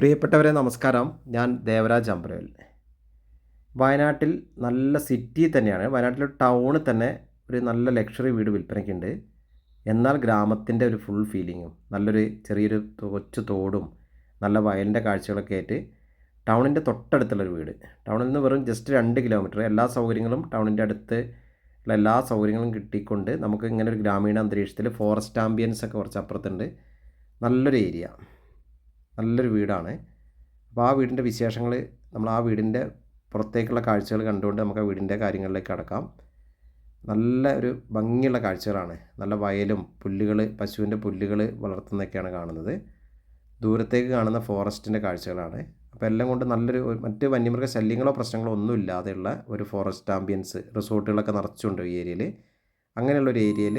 പ്രിയപ്പെട്ടവരെ നമസ്കാരം. ഞാൻ ദേവരാജ് അമ്പ്രേൽ വയനാട്ടിൽ നല്ല സിറ്റി തന്നെയാണ്. വയനാട്ടിലെ ടൗണിൽ തന്നെ ഒരു നല്ല ലക്ഷറി വീട് വിൽപ്പനയ്ക്കുണ്ട്. എന്നാൽ ഗ്രാമത്തിന്റെ ഒരു ഫുൾ ഫീലിങ്ങും നല്ലൊരു ചെറിയൊരു കൊച്ചു തോടും നല്ല വയലിന്റെ കാഴ്ചകളൊക്കെ ആയിട്ട് ടൗണിന്റെ തൊട്ടടുത്തുള്ളൊരു വീട്. ടൗണിൽ നിന്ന് വെറും ജസ്റ്റ് രണ്ട് കിലോമീറ്റർ എല്ലാ സൗകര്യങ്ങളും ടൗണിന്റെ അടുത്ത് ഉള്ള എല്ലാ സൗകര്യങ്ങളും കിട്ടിക്കൊണ്ട് നമുക്ക് ഇങ്ങനെ ഒരു ഗ്രാമീണ അന്തരീക്ഷത്തിൽ ഫോറസ്റ്റ് ആംബിയൻസ് ഒക്കെ കുറച്ച് അപ്പുറത്തുണ്ട് നല്ലൊരു ഏരിയ നല്ലൊരു വീടാണ്. അപ്പോൾ ആ വീടിന്റെ വിശേഷങ്ങൾ നമ്മൾ ആ വീടിന്റെ പുറത്തേക്കുള്ള കാഴ്ചകൾ കണ്ടുകൊണ്ട് നമുക്ക് ആ വീടിന്റെ കാര്യങ്ങളിലേക്ക് കടക്കാം. നല്ല ഒരു ഭംഗിയുള്ള കാഴ്ചകളാണ്. നല്ല വയലും പുല്ലുകൾ പശുവിന്റെ പുല്ലുകൾ വളർത്തുന്നതൊക്കെയാണ് കാണുന്നത്. ദൂരത്തേക്ക് കാണുന്ന ഫോറസ്റ്റിന്റെ കാഴ്ചകളാണ്. അപ്പോൾ എല്ലാം കൊണ്ട് നല്ലൊരു മറ്റ് വന്യമൃഗ ശല്യങ്ങളോ പ്രശ്നങ്ങളോ ഒന്നും ഇല്ലാതെയുള്ള ഒരു ഫോറസ്റ്റ് ആംബിയൻസ് റിസോർട്ടുകളൊക്കെ നിറച്ചുണ്ട് ഈ ഏരിയയിൽ അങ്ങനെയുള്ള ഒരു ഏരിയയിൽ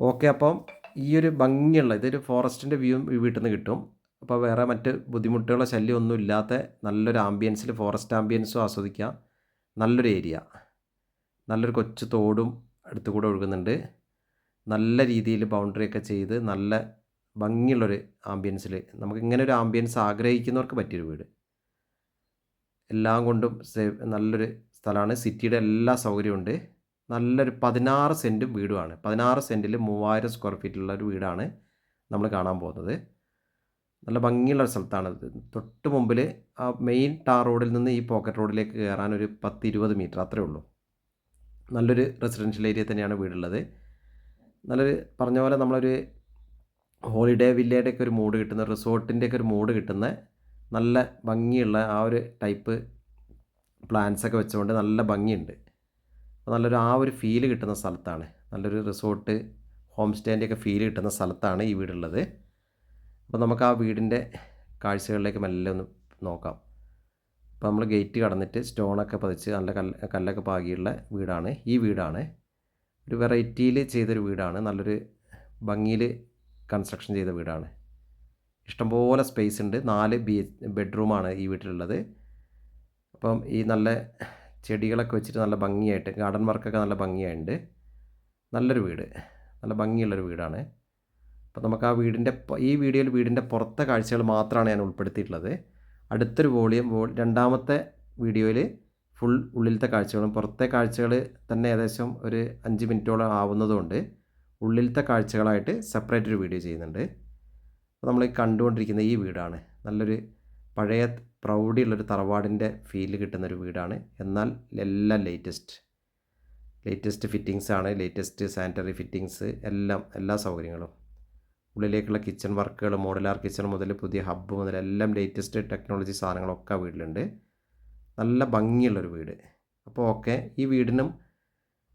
ഓക്കെ അപ്പം ഈ ഒരു ഭംഗിയുള്ള ഇതൊരു ഫോറസ്റ്റിന്റെ വ്യൂ വീട്ടിൽ നിന്ന് കിട്ടും. അപ്പോൾ വേറെ മറ്റ് ബുദ്ധിമുട്ടുകളോ ശല്യം ഒന്നും ഇല്ലാത്ത നല്ലൊരു ആംബിയൻസിൽ ഫോറസ്റ്റ് ആംബിയൻസും ആസ്വദിക്കാം. നല്ലൊരു ഏരിയ നല്ലൊരു കൊച്ചു തോടും അടുത്ത് കൂടെ ഒഴുകുന്നുണ്ട്. നല്ല രീതിയിൽ ബൗണ്ടറി ഒക്കെ ചെയ്ത് നല്ല ഭംഗിയുള്ളൊരു ആംബിയൻസിൽ നമുക്ക് ഇങ്ങനെ ഒരു ആംബിയൻസ് ആഗ്രഹിക്കുന്നവർക്ക് പറ്റിയൊരു വീട്. എല്ലാം കൊണ്ടും നല്ലൊരു സ്ഥലമാണ്. സിറ്റിയുടെ എല്ലാ സൗകര്യമുണ്ട് നല്ലൊരു പതിനാറ് സെന്റ് വീടുമാണ്. പതിനാറ് സെന്റിൽ മൂവായിരം സ്ക്വയർ ഫീറ്റുള്ള ഒരു വീടാണ് നമ്മൾ കാണാൻ പോകുന്നത്. നല്ല ഭംഗിയുള്ള സ്ഥലത്താണ് തൊട്ട് മുമ്പിൽ ആ മെയിൻ ടാർ റോഡിൽ നിന്ന് ഈ പോക്കറ്റ് റോഡിലേക്ക് കയറാൻ ഒരു പത്ത് ഇരുപത് മീറ്റർ അത്രേ ഉള്ളൂ. നല്ലൊരു റെസിഡൻഷ്യൽ ഏരിയ തന്നെയാണ് വീടുള്ളത്. നല്ലൊരു പറഞ്ഞ പോലെ നമ്മളൊരു ഹോളിഡേ വില്ലയുടെ ഒക്കെ ഒരു മൂഡ് കിട്ടുന്ന റിസോർട്ടിന്റെ ഒക്കെ ഒരു മൂഡ് കിട്ടുന്ന നല്ല ഭംഗിയുള്ള ആ ഒരു ടൈപ്പ് പ്ലാൻസ് ഒക്കെ വെച്ചുകൊണ്ട് നല്ല ഭംഗിയുണ്ട്. അപ്പോൾ നല്ലൊരു ആ ഒരു ഫീൽ കിട്ടുന്ന സ്ഥലത്താണ്. നല്ലൊരു റിസോർട്ട് ഹോം സ്റ്റേന്റെ ഒക്കെ ഫീൽ കിട്ടുന്ന സ്ഥലത്താണ് ഈ വീടുള്ളത്. അപ്പോൾ നമുക്ക് ആ വീടിന്റെ കാഴ്ചകളിലേക്ക് മെല്ലെ ഒന്ന് നോക്കാം. അപ്പോൾ നമ്മൾ ഗേറ്റ് കടന്നിട്ട് സ്റ്റോണൊക്കെ പതിച്ച് നല്ല കല്ല് കല്ലൊക്കെ പാകിയുള്ള വീടാണ്. ഈ വീടാണ്. ഒരു വെറൈറ്റിയിൽ ചെയ്തൊരു വീടാണ്. നല്ലൊരു ഭംഗിയിൽ കൺസ്ട്രക്ഷൻ ചെയ്ത വീടാണ്. ഇഷ്ടംപോലെ സ്പേസ് ഉണ്ട്. നാല് ബി ബെഡ്റൂമാണ് ഈ വീട്ടിലുള്ളത്. അപ്പം ഈ നല്ല ചെടികളൊക്കെ വെച്ചിട്ട് നല്ല ഭംഗിയായിട്ട് ഗാർഡൻ വർക്കൊക്കെ നല്ല ഭംഗിയായിട്ടുണ്ട് നല്ലൊരു വീട് നല്ല ഭംഗിയുള്ളൊരു വീടാണ്. അപ്പോൾ നമുക്ക് ആ വീടിന്റെ ഈ വീഡിയോയിൽ വീടിന്റെ പുറത്തെ കാഴ്ചകൾ മാത്രമാണ് ഞാൻ ഉൾപ്പെടുത്തിയിട്ടുള്ളത്. അടുത്തൊരു വോളിയം വോൾ രണ്ടാമത്തെ വീഡിയോയിൽ ഫുൾ ഉള്ളിലത്തെ കാഴ്ചകളും പുറത്തെ കാഴ്ചകൾ തന്നെ ഏകദേശം ഒരു അഞ്ച് മിനിറ്റോളം ആവുന്നതുകൊണ്ട് ഉള്ളിലത്തെ കാഴ്ചകളായിട്ട് സെപ്പറേറ്റ് ഒരു വീഡിയോ ചെയ്യുന്നുണ്ട്. അപ്പോൾ നമ്മൾ കണ്ടുകൊണ്ടിരിക്കുന്ന ഈ വീടാണ്. നല്ലൊരു പഴയ പ്രൗഢിയുള്ളൊരു തറവാടിന്റെ ഫീൽ കിട്ടുന്നൊരു വീടാണ്. എന്നാൽ എല്ലാം ലേറ്റസ്റ്റ് ലേറ്റസ്റ്റ് ഫിറ്റിങ്സ് ആണ് ലേറ്റസ്റ്റ് സാനിറ്ററി ഫിറ്റിങ്സ് എല്ലാം എല്ലാ സൗകര്യങ്ങളും. ഉള്ളിലേക്കുള്ള കിച്ചൺ വർക്കുകൾ മോഡലാർ കിച്ചൺ മുതൽ പുതിയ ഹബ്ബ് മുതൽ എല്ലാം ലേറ്റസ്റ്റ് ടെക്നോളജി സാധനങ്ങളൊക്കെ വീട്ടിലുണ്ട്. നല്ല ഭംഗിയുള്ളൊരു വീട്. അപ്പോൾ ഓക്കെ ഈ വീടിനും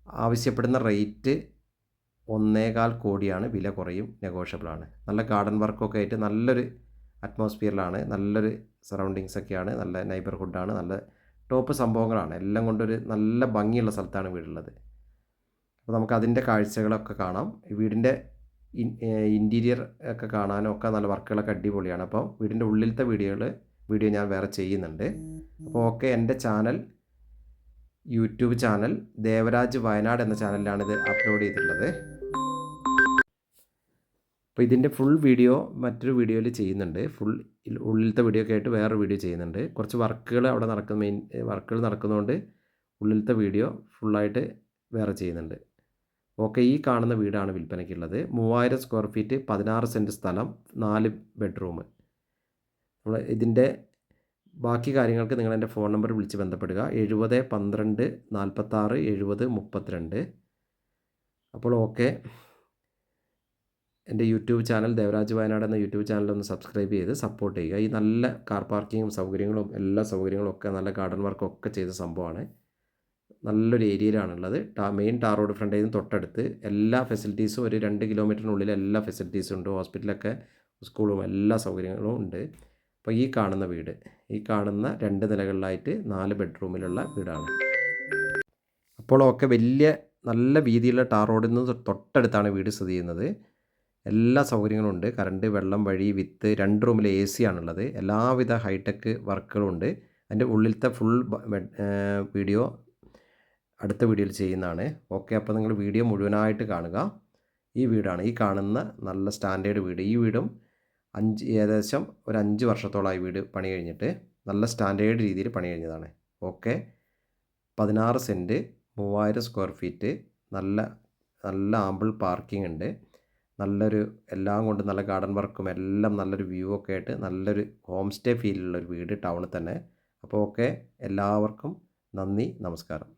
ആവശ്യപ്പെടുന്ന റേറ്റ് ഒന്നേകാൽ കോടിയാണ് വില കുറയും നെഗോഷ്യബിളാണ് നല്ല ഗാർഡൻ വർക്കൊക്കെ ആയിട്ട് നല്ലൊരു അറ്റ്മോസ്ഫിയറിലാണ് നല്ലൊരു സറൗണ്ടിങ്സ് ഒക്കെയാണ് നല്ല നൈബർഹുഡാണ് നല്ല ടോപ്പ് സംഭവങ്ങളാണ്. എല്ലാം കൊണ്ടൊരു നല്ല ഭംഗിയുള്ള സ്ഥലത്താണ് വീടുള്ളത്. അപ്പോൾ നമുക്ക് അതിന്റെ കാഴ്ചകളൊക്കെ കാണാം. വീടിന്റെ ഇന്റീരിയർ ഒക്കെ കാണാനും ഒക്കെ നല്ല വർക്കുകളൊക്കെ അടിപൊളിയാണ്. അപ്പോൾ വീടിന്റെ ഉള്ളിലത്തെ വീഡിയോകൾ വീഡിയോ ഞാൻ വേറെ ചെയ്യുന്നുണ്ട്. അപ്പോൾ ഓക്കെ എന്റെ channel YouTube channel Devaraj Wayanad എന്ന ചാനലിലാണ് ഇത് അപ്ലോഡ് ചെയ്തിട്ടുള്ളത്. അപ്പോൾ ഇതിന്റെ ഫുൾ വീഡിയോ മറ്റൊരു വീഡിയോയിൽ ചെയ്യുന്നുണ്ട്. ഫുൾ ഉള്ളിലത്തെ വീഡിയോ ഒക്കെ ആയിട്ട് വേറൊരു വീഡിയോ ചെയ്യുന്നുണ്ട്. കുറച്ച് വർക്കുകൾ അവിടെ നടക്കുന്ന മെയിൻ വർക്കുകൾ നടക്കുന്നതുകൊണ്ട് ഉള്ളിലത്തെ വീഡിയോ ഫുള്ളായിട്ട് വേറെ ചെയ്യുന്നുണ്ട്. ഓക്കെ ഈ കാണുന്ന വീടാണ് വിൽപ്പനയ്ക്കുള്ളത് മൂവായിരം സ്ക്വയർ ഫീറ്റ് പതിനാറ് സെന്റ് സ്ഥലം നാല് ബെഡ്റൂം നമ്മൾ ഇതിന്റെ ബാക്കി കാര്യങ്ങൾക്ക് നിങ്ങൾ എന്റെ ഫോൺ നമ്പർ വിളിച്ച് ബന്ധപ്പെടുക. എഴുപത് പന്ത്രണ്ട് നാൽപ്പത്താറ് എഴുപത് മുപ്പത്തിരണ്ട്. അപ്പോൾ ഓക്കെ എന്റെ യൂട്യൂബ് ചാനൽ ദേവരാജ് വയനാട് എന്ന യൂട്യൂബ് ചാനൽ ഒന്ന് സബ്സ്ക്രൈബ് ചെയ്ത് സപ്പോർട്ട് ചെയ്യുക. ഈ നല്ല കാർ പാർക്കിങ്ങും സൗകര്യങ്ങളും എല്ലാ സൗകര്യങ്ങളും ഒക്കെ നല്ല ഗാർഡൻ വർക്കും ഒക്കെ ചെയ്ത സംഭവമാണ്. നല്ലൊരു ഏരിയയിലാണുള്ളത്. ടാ മെയിൻ ടാർ റോഡ് ഫ്രണ്ടിൽ നിന്ന് തൊട്ടടുത്ത് എല്ലാ ഫെസിലിറ്റീസും ഒരു രണ്ട് കിലോമീറ്ററിനുള്ളിൽ എല്ലാ ഫെസിലിറ്റീസും ഉണ്ട്. ഹോസ്പിറ്റലൊക്കെ സ്കൂളും എല്ലാ സൗകര്യങ്ങളും ഉണ്ട്. അപ്പോൾ ഈ കാണുന്ന വീട് ഈ കാണുന്ന രണ്ട് നിലകളിലായിട്ട് നാല് ബെഡ്റൂമിലുള്ള വീടാണ്. അപ്പോൾ ഒക്കെ വലിയ നല്ല വീതിയുള്ള ടാർ റോഡിൽ നിന്ന് തൊട്ടടുത്താണ് വീട് സ്ഥിതി ചെയ്യുന്നത്. എല്ലാ സൗകര്യങ്ങളും ഉണ്ട്. കറണ്ട് വെള്ളം വഴി വിത്ത് രണ്ട് റൂമിൽ എ സി ആണുള്ളത്. എല്ലാവിധ ഹൈടെക് വർക്കുകളും ഉണ്ട്. അതിന്റെ ഉള്ളിലത്തെ ഫുൾ വീഡിയോ അടുത്ത വീഡിയോയിൽ ചെയ്യുന്നതാണ്. ഓക്കെ അപ്പോൾ നിങ്ങൾ വീഡിയോ മുഴുവനായിട്ട് കാണുക. ഈ വീടാണ്. ഈ കാണുന്ന നല്ല സ്റ്റാൻഡേർഡ് വീട്. ഈ വീടും അഞ്ച് ഏകദേശം ഒരു അഞ്ച് വർഷത്തോളമായി വീട് പണി കഴിഞ്ഞിട്ട് നല്ല സ്റ്റാൻഡേർഡ് രീതിയിൽ പണി കഴിഞ്ഞതാണ്. ഓക്കെ പതിനാറ് സെന്റ് മൂവായിരം സ്ക്വയർ ഫീറ്റ് നല്ല നല്ല ആമ്പിൾ പാർക്കിംഗ് ഉണ്ട്. നല്ലൊരു എല്ലാം കൊണ്ടും നല്ല ഗാർഡൻ വർക്കും എല്ലാം നല്ലൊരു വ്യൂ ഒക്കെ ആയിട്ട് നല്ലൊരു ഹോം സ്റ്റേ ഫീലുള്ള ഒരു വീട് ടൗണിൽ തന്നെ. അപ്പോൾ ഓക്കെ എല്ലാവർക്കും നന്ദി നമസ്കാരം.